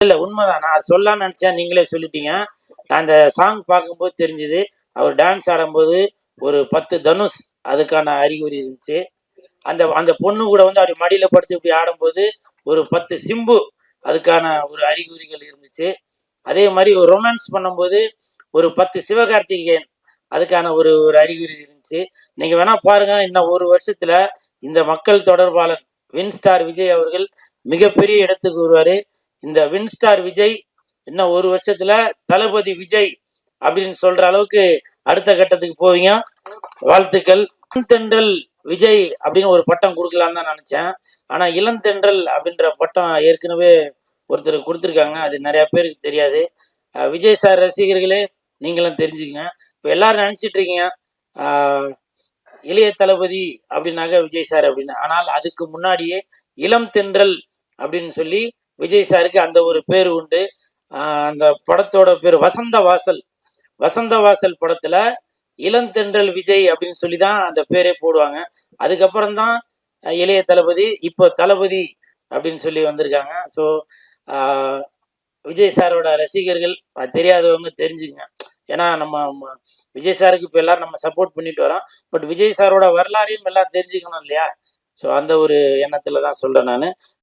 இல்ல உண்மைதான்? நான் அது சொல்லலாம்னு நீங்களே சொல்லிட்டீங்க. நான் அந்த சாங் பார்க்கும்போது தெரிஞ்சுது அவர் டான்ஸ் ஆடும்போது ஒரு பத்து தனுஷ் அதுக்கான அறிகுறி இருந்துச்சு. அந்த அந்த பொண்ணு கூட வந்து அப்படி மடியில படுத்து இப்படி ஆடும்போது ஒரு பத்து சிம்பு அதுக்கான ஒரு அறிகுறிகள் இருந்துச்சு. அதே மாதிரி ஒரு ரொமான்ஸ் பண்ணும்போது ஒரு பத்து சிவகார்த்திகேயன் அதுக்கான ஒரு ஒரு அறிகுறி இருந்துச்சு. நீங்க வேணா பாருங்க இன்னும் ஒரு வருஷத்துல இந்த மக்கள் தொடர்பாளர் வின் ஸ்டார் விஜய் அவர்கள் மிகப்பெரிய இடத்துக்கு வருவாரு. இந்த வின்ஸ்டார் விஜய் இன்னும் ஒரு வருஷத்துல தளபதி விஜய் அப்படின்னு சொல்ற அளவுக்கு அடுத்த கட்டத்துக்கு போவீங்க. வாழ்த்துக்கள். தென்றல் விஜய் அப்படின்னு ஒரு பட்டம் கொடுக்கலான்னு தான் நினைச்சேன். ஆனா இளந்தென்றல் அப்படின்ற பட்டம் ஏற்கனவே ஒருத்தர் கொடுத்துருக்காங்க. அது நிறைய பேருக்கு தெரியாது. விஜய் சார் ரசிகர்களே நீங்களும் தெரிஞ்சுக்கங்க. இப்போ எல்லாரும் நினைச்சிட்டு இருக்கீங்க. ஆஹ் இளைய தளபதி அப்படின்னாக்க விஜய் சார் அப்படின்னு. ஆனால் அதுக்கு முன்னாடியே இளம் தென்றல் அப்படின்னு சொல்லி விஜய் சாருக்கு அந்த ஒரு பேர் உண்டு. அந்த படத்தோட பேர் வசந்த வாசல். வசந்த வாசல் படத்துல இளந்தென்றல் விஜய் அப்படின்னு சொல்லி தான் அந்த பேரே போடுவாங்க. அதுக்கப்புறம் தான் இளைய தளபதி இப்போ தளபதி அப்படின்னு சொல்லி வந்திருக்காங்க. ஸோ விஜய் சாரோட ரசிகர்கள் தெரியாதவங்க தெரிஞ்சுங்க ஏன்னா நம்ம விஜய் சாருக்கு இப்போ எல்லாரும் நம்ம சப்போர்ட் பண்ணிட்டு வரோம். பட் விஜய் சாரோட வரலாறையும் எல்லாம் தெரிஞ்சுக்கணும் இல்லையா? ஸோ அந்த ஒரு எண்ணத்துல தான் சொல்றேன் நான்.